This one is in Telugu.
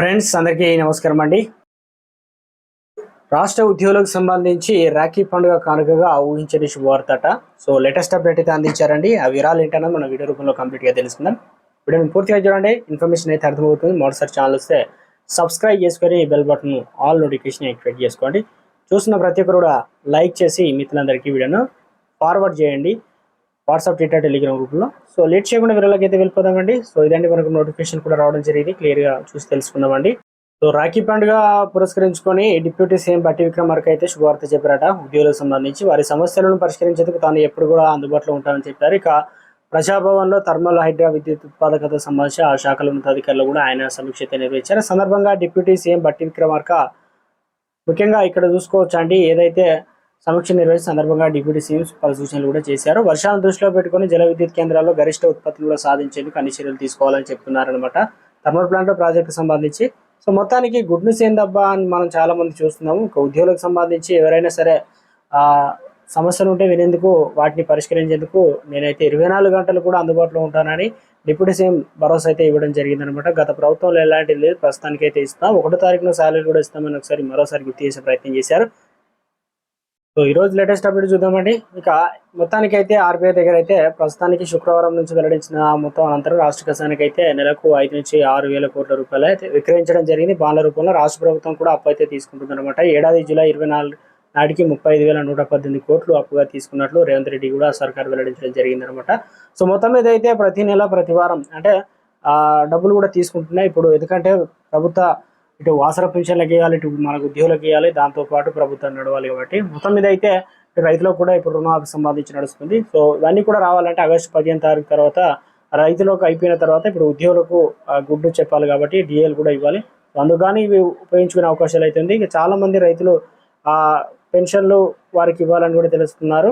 ఫ్రెండ్స్ అందరికీ నమస్కారం అండి. రాష్ట్ర ఉద్యోగులకు సంబంధించి రాఖీ పండుగ కానుకగా ఊహించని శుభవార్తట. సో లేటెస్ట్ అప్డేట్ అయితే అందించారండి. ఆ వివరాలు ఏంటన్నా మన వీడియో రూపంలో కంప్లీట్గా తెలుసుకుందాం. వీడియోని పూర్తిగా చూడండి. ఇన్ఫర్మేషన్ అయితే అర్థమవుతుంది. మరోసారి ఛానల్ వస్తే సబ్స్క్రైబ్ చేసుకొని bell button all notification activate చేసుకోండి. చూస్తున్న ప్రతి ఒక్కరు కూడా లైక్ చేసి మిత్రులందరికీ వీడియోను ఫార్వర్డ్ చేయండి. వాట్సాప్ ట్విట్టర్ టెలిగ్రామ్ గ్రూప్లో సో లేట్ చేయకుండా వివరాలకి వెళ్ళిపోదామండి సో ఇదండి మనకు నోటిఫికేషన్ కూడా రావడం జరిగింది. క్లియర్గా చూసి తెలుసుకుందామండి. సో రాఖీ పండుగ పురస్కరించుకొని డిప్యూటీ సీఎం బట్టి విక్రమార్క అయితే శుభవార్త చెప్పారట. ఉద్యోగులకు సంబంధించి వారి సమస్యలను పరిష్కరించేందుకు తాను ఎప్పుడు కూడా అందుబాటులో ఉంటానని చెప్పారు. ఇక ప్రజాభవన్లో థర్మల్ హైడ్రా విద్యుత్ ఉత్పాదకత సంబంధించి ఆ శాఖల ఉన్నతాధికారులు కూడా ఆయన సమీక్ష నిర్వహించారు. సందర్భంగా డిప్యూటీ సీఎం బట్టి విక్రమార్క ముఖ్యంగా ఇక్కడ చూసుకోవచ్చు అండి ఏదైతే సమీక్ష నిర్వహించిన సందర్భంగా డిప్యూటీ సీఎం పలు సూచనలు కూడా చేశారు. వర్షాలను దృష్టిలో పెట్టుకుని జల విద్యుత్ కేంద్రాల్లో గరిష్ట ఉత్పత్తులు కూడా సాధించేందుకు అన్ని చర్యలు తీసుకోవాలని చెప్తున్నారనమాట థర్మల్ ప్లాంట్ ప్రాజెక్టు సంబంధించి. సో మొత్తానికి గుడ్ న్యూస్ ఏందబ్బా అని మనం చాలా మంది చూస్తున్నాము. ఒక ఉద్యోగులకు సంబంధించి ఎవరైనా సరే సమస్యలు ఉంటే వినేందుకు వాటిని పరిష్కరించేందుకు నేనైతే ఇరవై నాలుగు గంటలు కూడా అందుబాటులో ఉంటానని డిప్యూటీ సీఎం భరోసా అయితే ఇవ్వడం జరిగిందనమాట గత ప్రభుత్వంలో ఎలాంటిది లేదు. ప్రస్తుతానికి అయితే ఇస్తాం. ఒకటో తారీఖున శాలరీ కూడా ఇస్తామని ఒకసారి మరోసారి గుర్తు చేసే ప్రయత్నం చేశారు. సో ఈరోజు లేటెస్ట్ అప్డేట్ చూద్దామండి. ఇక మొత్తానికి అయితే ఆర్బీఐ దగ్గర అయితే ప్రస్తుతానికి శుక్రవారం నుంచి వెల్లడించిన మొత్తం అనంతరం రాష్ట్ర కసానికి అయితే నెలకు ఐదు నుంచి ఆరు వేల కోట్ల రూపాయలు అయితే విక్రయించడం జరిగింది. బాండ్ల రూపంలో రాష్ట్ర ప్రభుత్వం కూడా అప్పు అయితే తీసుకుంటుంది అనమాట ఏడాది జూలై ఇరవై నాలుగు నాటికి ముప్పై ఐదు వేల నూట పద్దెనిమిది కోట్లు అప్పుగా తీసుకున్నట్లు రేవంత్ రెడ్డి కూడా సర్కార్ వెల్లడించడం జరిగిందనమాట సో మొత్తం మీద అయితే ప్రతి నెల ప్రతి వారం అంటే డబ్బులు కూడా తీసుకుంటున్నాయి. ఇప్పుడు ఎందుకంటే ప్రభుత్వ ఇటు వాసర పెన్షన్లకు ఇవ్వాలి ఇటు మనకు ఉద్యోగులకు ఇవ్వాలి దాంతోపాటు ప్రభుత్వం నడవాలి కాబట్టి మొత్తం మీద అయితే ఇటు రైతులకు కూడా ఇప్పుడు రుణమాఫీ సంబంధించి నడుస్తుంది. సో ఇవన్నీ కూడా రావాలంటే ఆగస్టు పదిహేను తారీఖు తర్వాత రైతులకు అయిపోయిన తర్వాత ఇప్పుడు ఉద్యోగులకు గుడ్డు చెప్పాలి కాబట్టి డిఏలు కూడా ఇవ్వాలి. సో అందుకు కానీ ఇవి ఉపయోగించుకునే అవకాశాలు అయితే ఉంది. ఇక చాలామంది రైతులు పెన్షన్లు వారికి ఇవ్వాలని కూడా తెలుస్తున్నారు.